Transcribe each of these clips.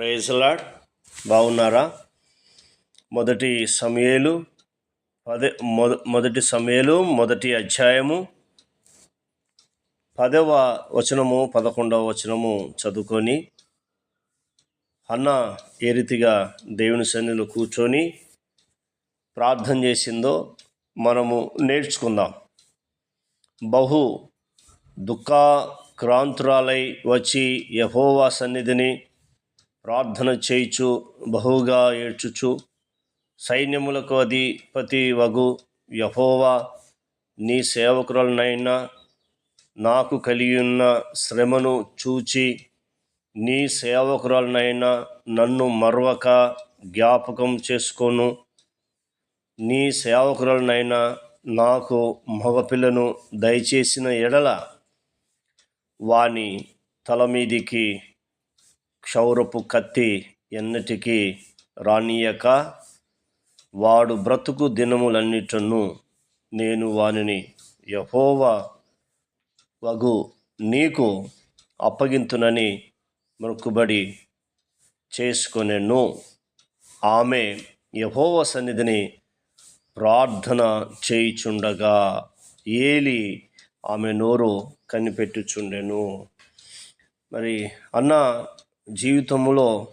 Praise the Lord బాగున్నారా? మొదటి సమయలు పదే మొద మొదటి సమయలు మొదటి అధ్యాయము పదవ వచనము పదకొండవ వచనము చదువుకొని అన్న ఏ రీతిగా దేవుని సన్నిధిలో కూర్చొని ప్రార్థన చేసిందో మనము నేర్చుకుందాం. బహు దుఃఖాక్రాంతురాలై వచ్చి యహోవా సన్నిధిని ప్రార్థన చేయుచు బహుగా ఏడ్చుచు సైన్యములకు అధిపతి వగు యహోవా నీ సేవకురాలనైనా నాకు కలిగి ఉన్న శ్రమను చూచి నీ సేవకురాలనైనా నన్ను మరవక జ్ఞాపకం చేసుకోను. నీ సేవకురాలనైనా నాకు మగపిల్లను దయచేసిన ఎడల వాని తల మీదికి క్షౌరపు కత్తి ఎన్నటికీ రానియక వాడు బ్రతుకు దినములన్నిటను నేను వానిని యహోవా వగు నీకు అప్పగింతునని మొక్కుబడి చేసుకొనెను. ఆమె యహోవ సన్నిధిని ప్రార్థన చేయుచుండగా ఏలి ఆమె నోరు కనిపెట్టుచుండెను. మరి అన్న జీవితంలో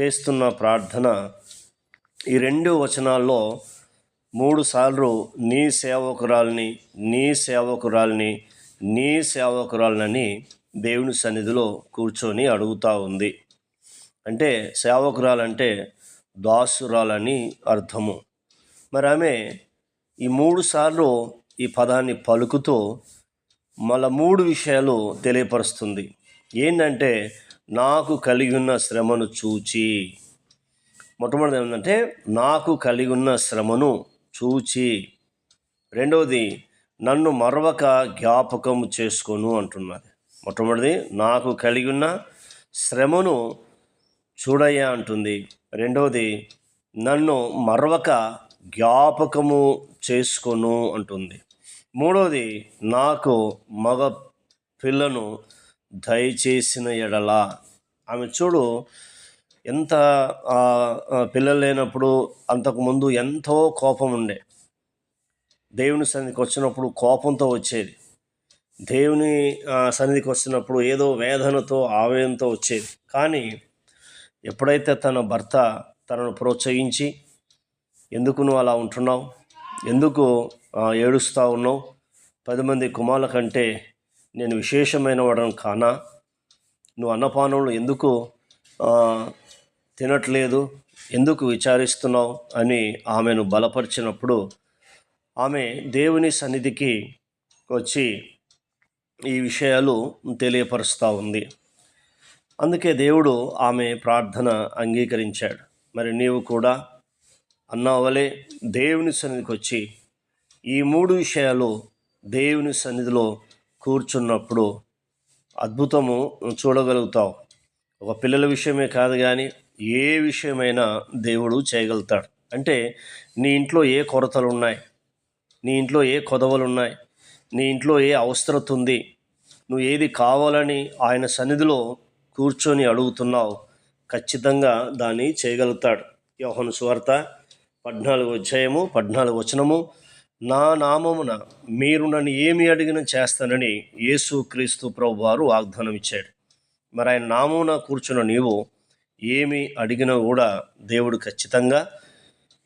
చేస్తున్న ప్రార్థన ఈ రెండు వచనాల్లో మూడు సార్లు నీ సేవకురాల్ని నీ సేవకురాల్ని నీ సేవకురాలని దేవుని సన్నిధిలో కూర్చొని అడుగుతూ ఉంది. అంటే సేవకురాలంటే దాసురాలని అర్థము. మరి ఆమె ఈ మూడు సార్లు ఈ పదాన్ని పలుకుతూ మళ్ళా మూడు విషయాలు తెలియపరుస్తుంది. ఏంటంటే నాకు కలిగి ఉన్న శ్రమను చూచి మొట్టమొదటి ఏంటంటే నాకు కలిగి ఉన్న శ్రమను చూచి. రెండవది నన్ను మరవక జ్ఞాపకం చేసుకొను అంటున్నది. మొట్టమొదటిది నాకు కలిగి ఉన్న శ్రమను చూడయ్యా అంటుంది. రెండవది నన్ను మరవక జ్ఞాపకము చేసుకొను అంటుంది. మూడవది నాకు మగ పిల్లను దయచేసిన ఎడల ఆమె చూడు ఎంత పిల్లలు లేనప్పుడు అంతకుముందు ఎంతో కోపం ఉండే. దేవుని సన్నిధికి వచ్చినప్పుడు కోపంతో వచ్చేది. దేవుని సన్నిధికి వచ్చినప్పుడు ఏదో వేదనతో ఆవేదంతో వచ్చేది. కానీ ఎప్పుడైతే తన భర్త తనను ప్రోత్సహించి ఎందుకు నువ్వు అలా ఉంటున్నావు? ఎందుకు ఏడుస్తూ ఉన్నావు? పది మంది కుమారుల కంటే నేను విశేషమైన వాడను కానా? నువ్వు అన్నపానములు ఎందుకు తినట్లేదు? ఎందుకు విచారిస్తున్నావు? అని ఆమెను బలపరిచినప్పుడు ఆమె దేవుని సన్నిధికి వచ్చి ఈ విషయాలు తెలియపరుస్తూ ఉంది. అందుకే దేవుడు ఆమె ప్రార్థన అంగీకరించాడు. మరి నీవు కూడా అన్నావలే దేవుని సన్నిధికి వచ్చి ఈ మూడు విషయాలు దేవుని సన్నిధిలో కూర్చున్నప్పుడు అద్భుతము చూడగలుగుతావు. ఒక పిల్లల విషయమే కాదు కానీ ఏ విషయమైనా దేవుడు చేయగలుగుతాడు. అంటే నీ ఇంట్లో ఏ కొరతలు ఉన్నాయి నీ ఇంట్లో ఏ కొదవలు ఉన్నాయి నీ ఇంట్లో ఏ అవసరత ఉంది? నువ్వు ఏది కావాలని ఆయన సన్నిధిలో కూర్చొని అడుగుతున్నావు ఖచ్చితంగా దాన్ని చేయగలుగుతాడు. యోహను సువార్త పద్నాలుగు అధ్యాయము పద్నాలుగు వచనము నా నామమున మీరు నన్ను ఏమి అడిగిన చేస్తానని యేసు క్రీస్తు ప్రభు వారు వాగ్దానం ఇచ్చాడు. మరి ఆయన నామమున కూర్చున్న నీవు ఏమి అడిగినా కూడా దేవుడు ఖచ్చితంగా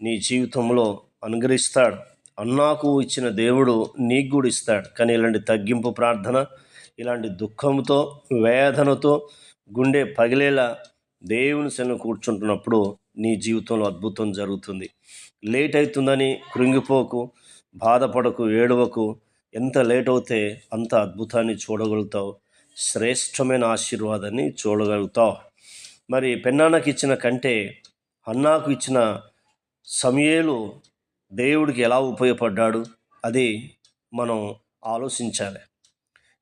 నీ జీవితంలో అనుగ్రహిస్తాడు. అన్నాకు ఇచ్చిన దేవుడు నీకు కూడా ఇస్తాడు. కానీ ఇలాంటి తగ్గింపు ప్రార్థన ఇలాంటి దుఃఖంతో వేదనతో గుండె పగిలేలా దేవుని శని కూర్చుంటున్నప్పుడు నీ జీవితంలో అద్భుతం జరుగుతుంది. లేట్ అవుతుందని కృంగిపోకు. బాధపడకు ఏడవకు. ఎంత లేట్ అవుతే అంత అద్భుతాన్ని చూడగలుగుతావు. శ్రేష్టమైన ఆశీర్వాదాన్ని చూడగలుగుతావు. మరి పెన్నాన్నకి ఇచ్చిన కంటే అన్నాకు ఇచ్చిన సమయేలు దేవుడికి ఎలా ఉపయోగపడ్డాడు? అది మనం ఆలోచించాలి.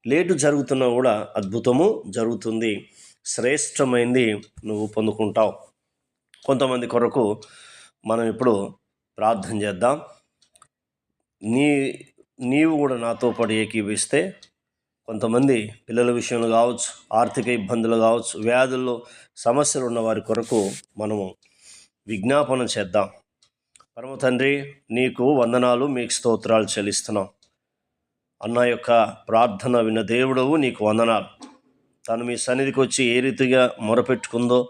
లేటు జరుగుతున్నా కూడా అద్భుతము జరుగుతుంది. శ్రేష్టమైంది నువ్వు పొందుకుంటావు. కొంతమంది కొరకు మనం ఇప్పుడు ప్రార్థన చేద్దాం. నీ నీవు కూడా నాతో పాటు ఏకీవిస్తే కొంతమంది పిల్లల విషయంలో కావచ్చు ఆర్థిక ఇబ్బందులు కావచ్చు వ్యాధుల్లో సమస్యలు ఉన్న వారి కొరకు మనము విజ్ఞాపన చేద్దాం. పరమ తండ్రి నీకు వందనాలు మీకు స్తోత్రాలు చెల్లిస్తున్నాం. అన్న యొక్క ప్రార్థన విన్న దేవుడవు నీకు వందనాలు. తను మీ సన్నిధికి వచ్చి ఏ రీతిగా మొరపెట్టుకుందో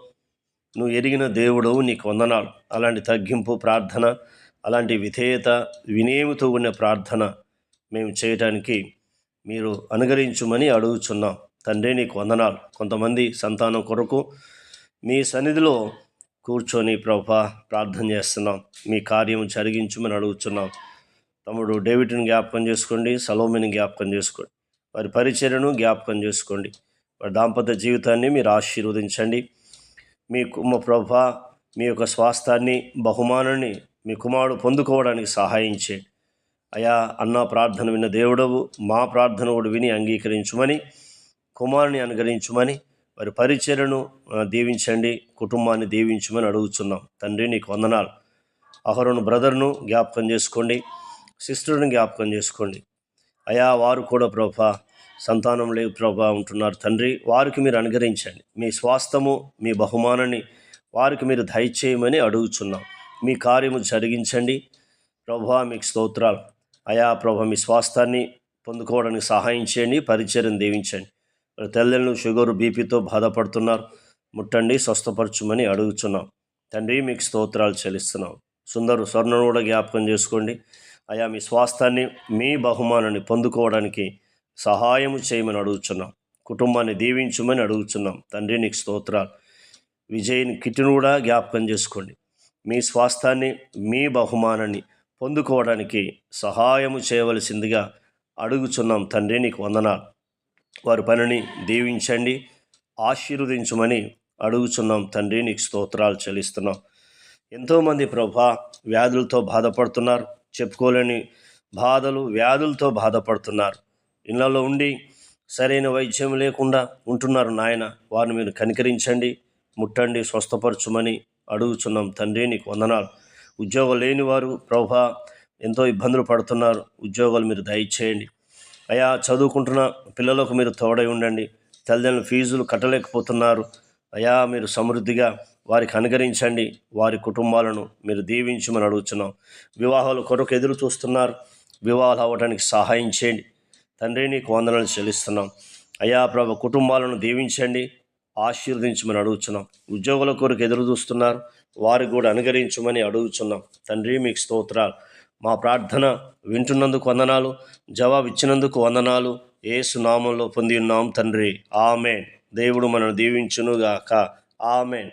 నువ్వు ఎరిగిన దేవుడవు నీకు వందనాలు. అలాంటి తగ్గింపు ప్రార్థన అలాంటి విధేయత వినేమితో ఉన్న ప్రార్థన మేము చేయటానికి మీరు అనుగరించుమని అడుగుచున్నాం. తండ్రి నీకు వందనాలు. కొంతమంది సంతానం కొరకు మీ సన్నిధిలో కూర్చొని ప్రభా ప్రార్థన చేస్తున్నాం. మీ కార్యం జరిగించమని అడుగుతున్నాం తమ్ముడు డేవిడ్ని జ్ఞాపకం చేసుకోండి సలోమిని జ్ఞాపకం చేసుకోండి. వారి పరిచర్యను జ్ఞాపకం చేసుకోండి. వారి దాంపత్య జీవితాన్ని మీరు ఆశీర్వదించండి. మీ కుమ్మ ప్రభా మీ యొక్క స్వాస్థాన్ని బహుమానాన్ని మీ కుమారుడు పొందుకోవడానికి సహాయం చేయండి అయా అన్న ప్రార్థన విన్న దేవుడవు మా ప్రార్థన కూడా విని అంగీకరించుమని కుమారుని అనుగ్రహించుమని వారి పరిచర్యను దీవించండి కుటుంబాన్ని దీవించమని అడుగుతున్నాం తండ్రి నీకు వందనాలు. అహరును బ్రదర్ను జ్ఞాపకం చేసుకోండి సిస్టర్ను జ్ఞాపకం చేసుకోండి. అయా వారు కూడా ప్రభా సంతానం లేవు ప్రభా ఉంటున్నారు. తండ్రి వారికి మీరు అనుగరించండి మీ స్వాస్థము మీ బహుమానాన్ని వారికి మీరు దయచేయమని అడుగుచున్నాం. మీ కార్యము జరిగించండి. ప్రభా మీకు స్తోత్రాలు. అయా ప్రభా మీ స్వాస్థాన్ని పొందుకోవడానికి సహాయం చేయండి పరిచయం దీవించండి. తల్లిదండ్రులు షుగర్ బీపీతో బాధపడుతున్నారు. ముట్టండి స్వస్థపరచుమని అడుగుచున్నాం. తండ్రి మీకు స్తోత్రాలు చెల్లిస్తున్నాం. సుందరు స్వర్ణను కూడా జ్ఞాపకం చేసుకోండి. అయా మీ స్వాస్థాన్ని మీ బహుమానాన్ని పొందుకోవడానికి సహాయము చేయమని అడుగుచున్నాం. కుటుంబాన్ని దీవించమని అడుగుచున్నాం. తండ్రి నీకు స్తోత్రాలు. విజయ్ని కిట్టును కూడా జ్ఞాపకం చేసుకోండి. మీ స్వాస్థాన్ని మీ బహుమానాన్ని పొందుకోవడానికి సహాయము చేయవలసిందిగా అడుగుచున్నాం తండ్రి నీకు వందనాలు. వారి పనిని దీవించండి ఆశీర్వదించమని అడుగుచున్నాం తండ్రి నీకు స్తోత్రాలు చెల్లిస్తున్నాం. ఎంతోమంది ప్రభా వ్యాధులతో బాధపడుతున్నారు. చెప్పుకోలేని బాధలు వ్యాధులతో బాధపడుతున్నారు. ఇళ్ళలో ఉండి సరైన వైద్యం లేకుండా ఉంటున్నారు నాయన. వారిని మీరు కనికరించండి ముట్టండి స్వస్థపరచుమని అడుగుచున్నాం తండ్రి నీకు వందనాలు. ఉద్యోగం లేని వారు ప్రభా ఎంతో ఇబ్బందులు పడుతున్నారు. ఉద్యోగాలు మీరు దయచేయండి. అయా చదువుకుంటున్న పిల్లలకు మీరు తోడై ఉండండి. తల్లిదండ్రుల ఫీజులు కట్టలేకపోతున్నారు. అయా మీరు సమృద్ధిగా వారికి అనుగరించండి వారి కుటుంబాలను మీరు దీవించమని అడుగుతున్నాం వివాహాల కొరకు ఎదురు చూస్తున్నారు. వివాహాలు అవ్వడానికి సహాయం చేయండి. తండ్రి నీకు వందనాలు చెల్లిస్తున్నాం. అయా ప్రభు కుటుంబాలను దీవించండి. ఆశీర్వదించమని అడుగుతున్నాం ఉద్యోగుల కొరకు ఎదురు చూస్తున్నారు. వారికి కూడా అనుగరించమని అడుగుతున్నాం తండ్రి మీకు స్తోత్రాలు. మా ప్రార్థన వింటున్నందుకు వందనాలు. జవాబు ఇచ్చినందుకు వందనాలు. ఏసు నామంలో పొంది ఉన్నాం తండ్రి. ఆమెన్. దేవుడు మనను దీవించునుగాక. ఆమెన్.